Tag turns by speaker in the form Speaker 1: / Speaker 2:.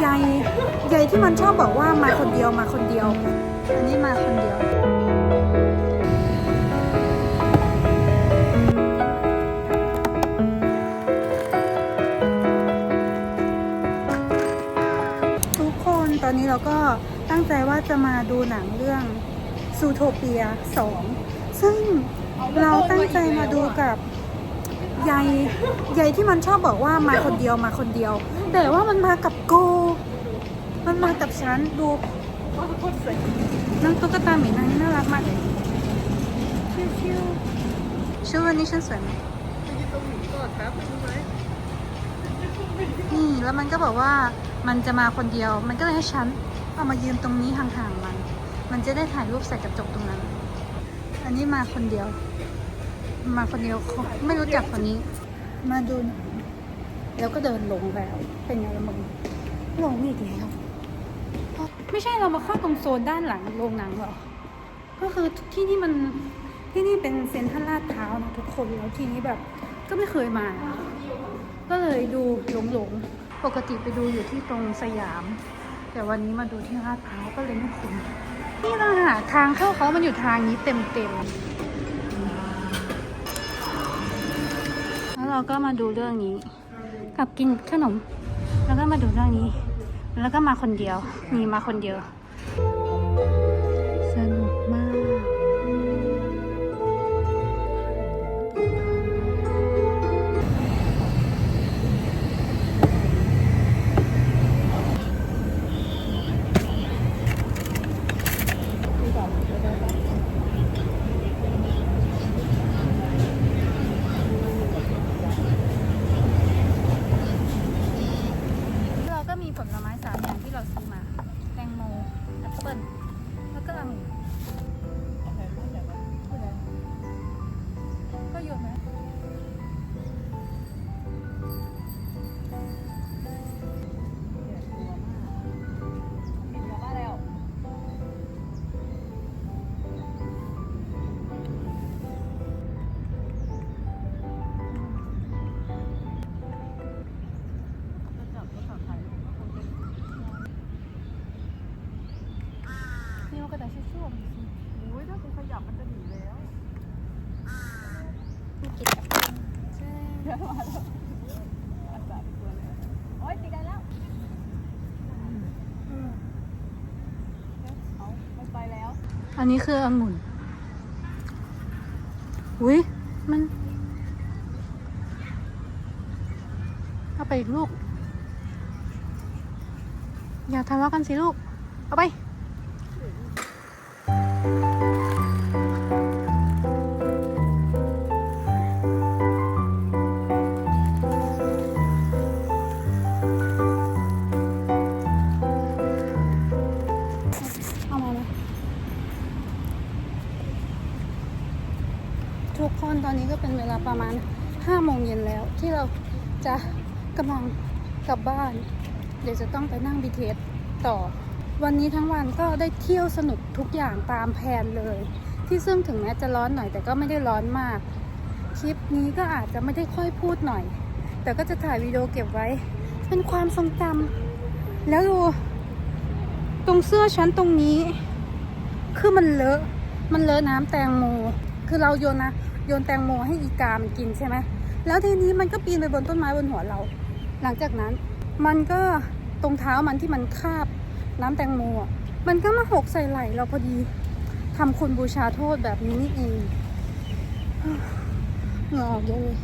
Speaker 1: ใยใยที่มันชอบบอกว่ามาคนเดียวมาคนเดียว อันนี้มาคนเดียว ทุกคนตอนนี้เราก็ตั้งใจว่าจะมาดูหนังเรื่องซูโทเปีย 2 ซึ่งเราตั้งใจมาดูกับ ใยใยที่มันชอบบอกว่ามาคนเดียวมาคนเดียว แต่ว่ามันมากับโก มันมากับฉันดูน้องตุ๊กตาหมีนางนี่น่ารักมากเลยชิวๆชุดวันนี้ฉันสวยไหมนี่แล้วมันก็บอกว่ามันจะมาคนเดียว มันก็เลยให้ฉันเอามายืนตรงนี้ห่างๆมัน มันจะได้ถ่ายรูปใส่กระจกตรงนั้น อันนี้มาคนเดียว มาคนเดียวไม่รู้จักคนนี้ มาดู แล้วก็เดินหลงแล้ว เป็นไงมึงหลงอีกแล้ว ไม่ใช่เรามาเข้าตรงโซนด้านหลังโรงหนังหรอ ก็คือที่นี่มันที่นี่เป็นเซ็นทรัลลาดพร้าวนะทุกคนแล้วทีนี้แบบ ก็ไม่เคยมา ก็เลยดูหลงหลงๆปกติไปดูอยู่ที่ตรงสยาม แต่วันนี้มาดูที่ลาดพร้าวก็เลยไม่คุ้นนี่ละค่ะทางเข้าเขามันอยู่ทางนี้เต็มเต็ม เราก็มาดูเรื่องนี้ กับกินขนม แล้วก็มาดูเรื่องนี้ แล้วก็มาคนเดียว มีมาคนเดียว นี่มันก็แต่ชั่วๆสิ
Speaker 2: โอ้ยถ้าคุณขยับมันจะหนีแล้ว
Speaker 1: มีกิจกรรมใช่
Speaker 2: เดี๋ยวมาแล้วอาจารย์ตัวเลยโอ๊ยติดกันแล้วเดี๋ยวเอามันไปแล้ว
Speaker 1: อันนี้คือองุ่นอุ้ยมันเอาไปอีกลูก อย่าทะเลาะกันสิลูก เอาไป ทุกคนตอนนี้ก็เป็นเวลาประมาณ5โมงเย็นแล้ว ที่เราจะกำลังกลับบ้าน เดี๋ยวจะต้องไปนั่ง BTS ต่อ วันนี้ทั้งวันก็ได้เที่ยวสนุกทุกอย่างตามแผนเลย ที่ซึ่งถึงแม้จะร้อนหน่อยแต่ก็ไม่ได้ร้อนมาก คลิปนี้ก็อาจจะไม่ได้ค่อยพูดหน่อย แต่ก็จะถ่ายวิดีโอเก็บไว้ เป็นความทรงจำแล้วดูตรงเสื้อชั้นตรงนี้ คือมันเลอะ มันเลอะน้ำแตงโม คือเราโยนนะ โยนแตงโมให้อีกามันกินใช่ไหมแล้วทีนี้มันก็ปีนไปบนต้นไม้บนหัวเรา หลังจากนั้นมันก็ตรงเท้ามันที่มันคาบน้ำแตงโมอะมันก็มาหกใส่ไหลเราพอดีทำคุณบูชาโทษแบบนี้นี่เองงาออกเยอะเลย